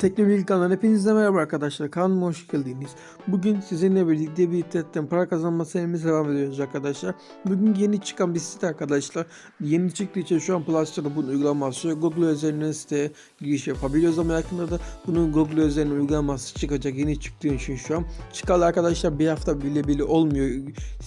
Teknoloji kanalına hepinize merhaba arkadaşlar. Kanalıma hoş geldiniz. Bugün sizinle birlikte bir internetten para kazanma serimize devam ediyoruz arkadaşlar. Bugün yeni çıkan bir site arkadaşlar. Yeni çıktığı için şu an Play Store'da bunun uygulaması. Google üzerinden siteye giriş yapabiliyoruz ama yakında da bunun Google üzerinden uygulaması çıkacak. Yeni çıktığı için şu an. Çıkalı arkadaşlar bir hafta bile bile olmuyor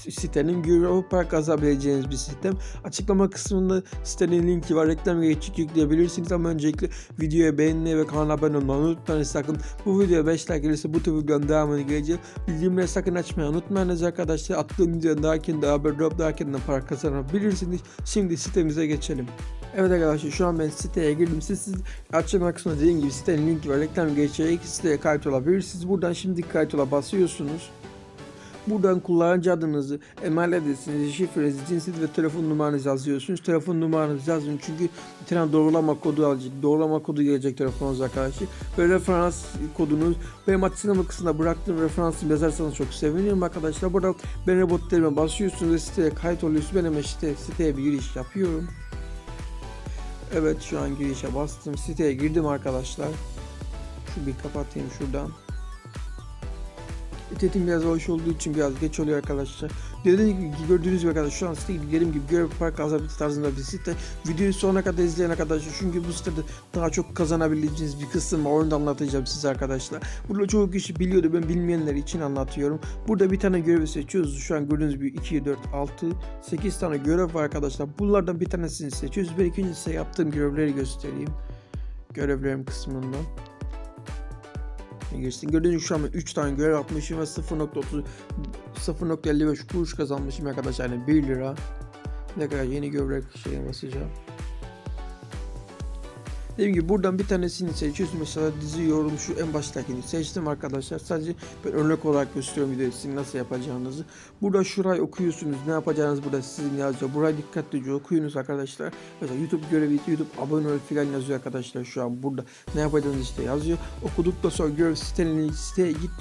sitenin. Euro para kazanabileceğiniz bir sistem. Açıklama kısmında sitenin linki var. Reklam geçik yükleyebilirsiniz ama öncelikle videoya beğenmeyi ve kanala abone olmayı unutmayın sakın. Bu videoya 5 like gelirse bu tür videonun devamını geleceğim. Bildirimleri sakın açmayı unutmayınız arkadaşlar. Attığım videonun daha kendi haber drop daha kendi para kazanabilirsiniz. Şimdi sitemize geçelim. Evet arkadaşlar şu an ben siteye girdim. Siz, siz açıklama kısmında dediğim gibi sitenin linki var. Reklam geçerek siteye kayıt olabilirsiniz. Buradan şimdi kayıt ola basıyorsunuz. Buradan kullanıcı adınızı, email adresinizi, şifrenizi, cinsiyet ve telefon numaranızı yazıyorsunuz. Telefon numaranızı yazın çünkü bir tane doğrulama kodu alacak. Doğrulama kodu gelecek telefonunuza karşı. Ve referans kodunuz benim açıklama kısmında bıraktığım referansı yazarsanız çok sevinirim arkadaşlar. Burada ben robotlarıma basıyorsunuz ve siteye kayıt oluyorsunuz. Ben hemen site, siteye bir giriş yapıyorum. Evet şu an girişe bastım. Siteye girdim arkadaşlar. Şu bir kapatayım şuradan. İnternetim biraz hoş olduğu için biraz geç oluyor arkadaşlar. Dediğim gibi gördüğünüz gibi arkadaşlar şu an site dediğim gibi görev park azabı tarzında bir site. Videoyu sonuna kadar izleyen arkadaşlar çünkü bu sitede daha çok kazanabileceğiniz bir kısım var. Onu da anlatacağım size arkadaşlar. Burada çoğu kişi biliyordu ben bilmeyenler için anlatıyorum. Burada bir tane görevi seçiyoruz. Şu an gördüğünüz gibi 2, 4, 6, 8 tane görev var arkadaşlar. Bunlardan bir tanesini seçiyoruz. Ben ikinci size yaptığım görevleri göstereyim. Görevlerim kısmından girsin. Gördüğünüz gibi şu an 3 tane görev yapmışım ve 0.30 0.55 kuruş kazanmışım arkadaşlar yani 1 lira. Ne kadar yeni görev şeyine basacağım. Dediğim gibi buradan bir tanesini seçiyorsun. Mesela dizi yorum şu en baştakini seçtim arkadaşlar. Sadece ben örnek olarak gösteriyorum videoyu sizin nasıl yapacağınızı. Burada şurayı okuyorsunuz. Ne yapacağınız burada sizin yazıyor. Burayı dikkatlice okuyunuz arkadaşlar. Mesela YouTube görevi, YouTube abone ol filan yazıyor arkadaşlar şu an burada. Ne yapacağınız işte yazıyor. Okuduktan sonra görev sitenin siteye git.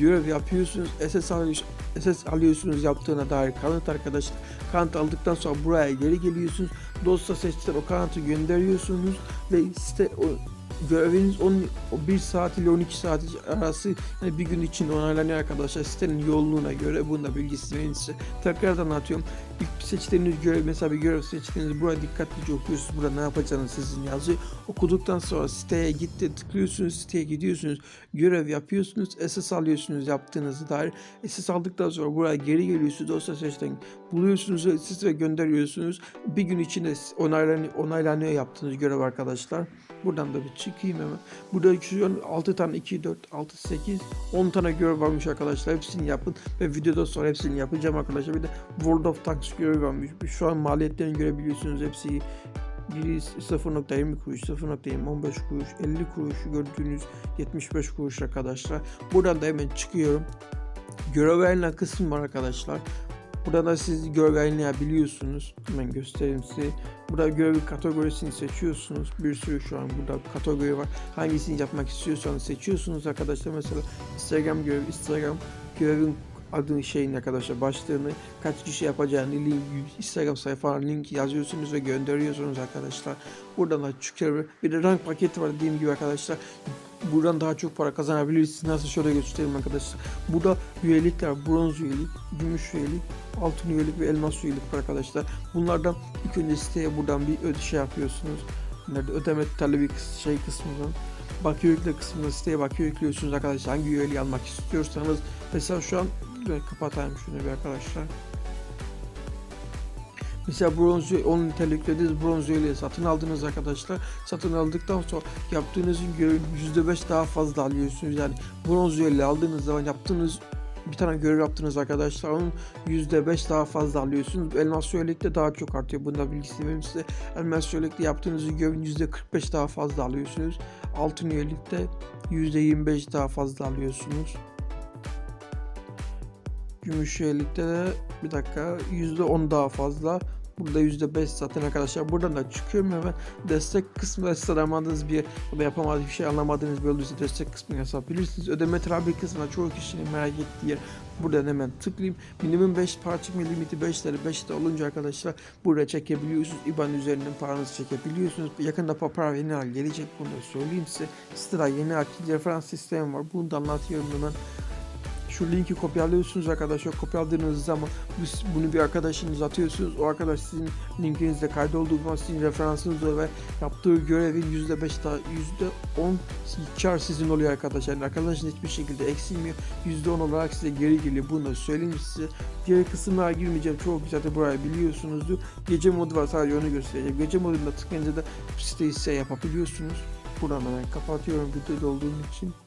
Görev yapıyorsunuz. SS alıyorsunuz. SS alıyorsunuz yaptığına dair kanıt arkadaşlar. Kanıt aldıktan sonra buraya geri geliyorsunuz. Dosya seçtiler o kanıtı gönderiyorsunuz ve site o göreviniz 10, 1 saat ile 12 saat arası yani bir gün için onaylanıyor arkadaşlar sitenin yoğunluğuna göre bunu da bilgisini size. Tekrardan atıyorum. Seçtiğiniz görev mesela bir görev seçtiğiniz buraya dikkatlice okuyorsunuz. Burada ne yapacağınız sizin yazıyor. Okuduktan sonra siteye gitti tıklıyorsunuz siteye gidiyorsunuz. Görev yapıyorsunuz. SS alıyorsunuz yaptığınızı dair. SS aldıktan sonra buraya geri geliyorsunuz. Dosya seçten buluyorsunuz siz ve gönderiyorsunuz. Bir gün içinde onaylanıyor, onaylanıyor yaptığınız görev arkadaşlar. Buradan da bir çıkayım hemen. Burada şu an 6 tane 2, 4, 6, 8, 10 tane görev varmış arkadaşlar. Hepsini yapın ve videoda sonra hepsini yapacağım arkadaşlar. Bir de World of Tanks görevi varmış. Şu an maliyetlerini görebiliyorsunuz. Hepsi biri 0.20 kuruş, 0.15 kuruş, 50 kuruş gördüğünüz 75 kuruş arkadaşlar. Buradan da hemen çıkıyorum. Görev verilen kısım var arkadaşlar. Burada da siz görev yayınlayabiliyorsunuz. Hemen göstereyim size. Burada görev kategorisini seçiyorsunuz. Bir sürü şu an burada kategori var. Hangisini yapmak istiyorsanız seçiyorsunuz arkadaşlar. Mesela Instagram görevi, Instagram görevin adını şeyin arkadaşlar başlığını kaç kişi yapacağını link, Instagram sayfanın link yazıyorsunuz ve gönderiyorsunuz arkadaşlar. Buradan da çıkıyor. Bir de rank paketi var dediğim gibi arkadaşlar. Buradan daha çok para kazanabilirsiniz. Nasıl şöyle göstereyim arkadaşlar. Burada üyelikler bronz üyelik, gümüş üyelik, altın üyelik ve elmas üyelik var arkadaşlar. Bunlardan ilk önce siteye buradan bir öde şey yapıyorsunuz. Nerede ödeme talebi şey kısmından bakiye yükle kısmında siteye bakiye yüklüyorsunuz arkadaşlar. Hangi üyeliği almak istiyorsanız. Mesela şu an kapatayım şunu bir arkadaşlar. Mesela bronz üye- 10 TL yüklediniz bronz üyeliği satın aldınız arkadaşlar. Satın aldıktan sonra yaptığınızın görevi %5 daha fazla alıyorsunuz. Yani bronz üyeliği aldığınız zaman yaptığınız bir tane görev yaptınız arkadaşlar onun %5 daha fazla alıyorsunuz. Elmas üyelikte daha çok artıyor. Bunda bilgisini vereyim size. Elmas üyelikte yaptığınız görevin %45 daha fazla alıyorsunuz. Altın üyelikte %25 daha fazla alıyorsunuz. Gümüş üyelikte de bir dakika %10 daha fazla. Burada %5 zaten arkadaşlar. Buradan da çıkıyorum hemen destek kısmında siz aramadığınız bir yer ya da yapamadığınız bir şey anlamadığınız bir olduysa destek kısmını yazabilirsiniz. Ödeme tabi kısmına çoğu kişinin merak ettiği yer. Buradan hemen tıklayayım. Minimum 5 para çıkma limiti 5 lira. 5 lira olunca arkadaşlar buraya çekebiliyorsunuz. IBAN üzerinden paranızı çekebiliyorsunuz. Yakında Papara yeni hal gelecek. Bunu da söyleyeyim size. Sitede yeni akil referans sistemi var. Bunu da anlatıyorum hemen. Şu linki kopyalıyorsunuz arkadaşlar. Kopyaladığınız zaman bu- bunu bir arkadaşınıza atıyorsunuz. O arkadaş sizin linkinizde kaydolduğu zaman sizin referansınız oluyor ve yaptığı görevin %5 daha %10 kar sizin oluyor arkadaşlar. Yani arkadaşın hiçbir şekilde eksilmiyor. %10 olarak size geri geliyor. Bunu söyleyeyim size. Diğer kısımlara girmeyeceğim. Çoğu zaten burayı biliyorsunuzdur. Gece modu var sadece onu göstereceğim. Gece modunda tıklayınca da siteyi size yapabiliyorsunuz. Buradan da ben kapatıyorum videoda olduğum için.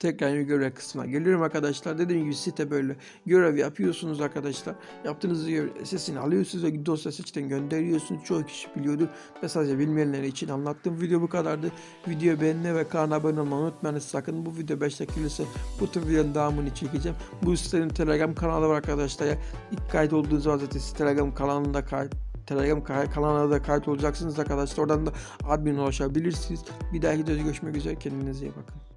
Tekrar görev kısmına geliyorum arkadaşlar. Dediğim gibi site böyle görev yapıyorsunuz arkadaşlar. Yaptığınız sesini alıyorsunuz ve dosya seçten gönderiyorsunuz. Çoğu kişi biliyordur. Ve sadece bilmeyenler için anlattığım video bu kadardı. Videoyu beğenmeyi ve kanala abone olmayı unutmayınız. Sakın bu video 5 dakika ise bu tür videonun devamını çekeceğim. Bu sitenin telegram kanalı var arkadaşlar. Ya, ilk kaydolduğunuz zaman zaten siz telegram kanalında kayıt Telegram kanalına da kayıt olacaksınız arkadaşlar. Oradan da admin ulaşabilirsiniz. Bir dahaki videoda görüşmek üzere. Kendinize iyi bakın.